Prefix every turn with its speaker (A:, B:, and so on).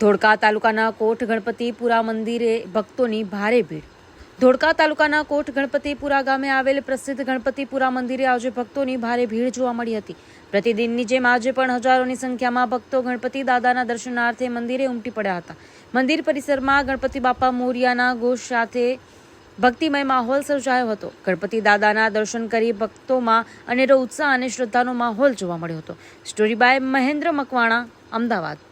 A: ધોળકા તાલુકાના કોટ ગણપતિપુરા મંદિરે ભક્તોની ભારે ભીડ. ધોળકા તાલુકાના કોટ ગણપતિપુરા ગામે આવેલ પ્રસિદ્ધ ગણપતિપુરા મંદિરે આજે ભક્તોની ભારે ભીડ જોવા મળી હતી. પ્રતિદિનની જેમ આજે પણ હજારોની સંખ્યામાં ભક્તો ગણપતિ દાદાના દર્શનાર્થે મંદિરે ઉમટી પડ્યા હતા. મંદિર પરિસરમાં ગણપતિ બાપા મોરિયાના ઘોષ સાથે ભક્તિમય માહોલ સર્જાયો હતો. ગણપતિ દાદાના દર્શન કરી ભક્તોમાં અનેરો ઉત્સાહ અને શ્રદ્ધાનો માહોલ જોવા મળ્યો હતો. Story by Mahendra Makwana, Ahmedabad.